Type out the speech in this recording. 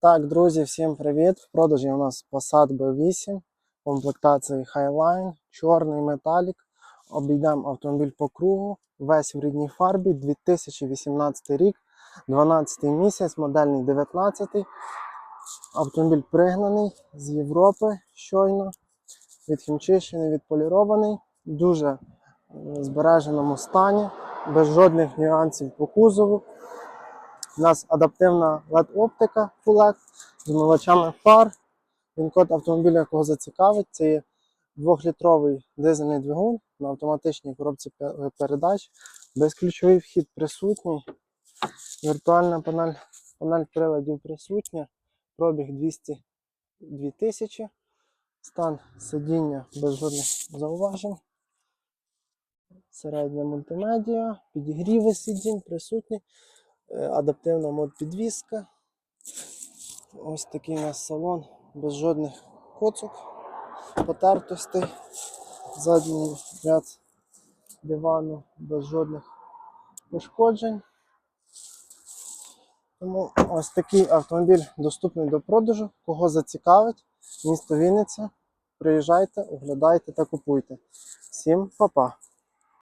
Так, друзі, всім привіт! В продажі у нас Passat B8, комплектації Highline, чорний металік. Обійдемо автомобіль по кругу, весь в рідній фарбі, 2018 рік, 12 місяць, модельний 19. Автомобіль пригнаний з Європи щойно, відхімчищений, відполірований, дуже збереженому стані, без жодних нюансів по кузову. У нас адаптивна LED-оптика Full з милачами фар. Він код автомобіля, якого зацікавить, це є 2-літровий дизельний двигун на автоматичній коробці передач. Безключовий вхід присутній. Віртуальна панель, панель приладів присутня. Пробіг 202 тисячі. Стан сидіння без жодних зауважень. Середня мультимедіа, підігріви сидінь присутні. Е, адаптивна мод підвіска. Ось такий у нас салон без жодних коцок, потертостей. Задній ряд дивану без жодних пошкоджень. Тому ось такий автомобіль доступний до продажу. Кого зацікавить, місто Вінниця. Приїжджайте, оглядайте та купуйте. Всім па-па!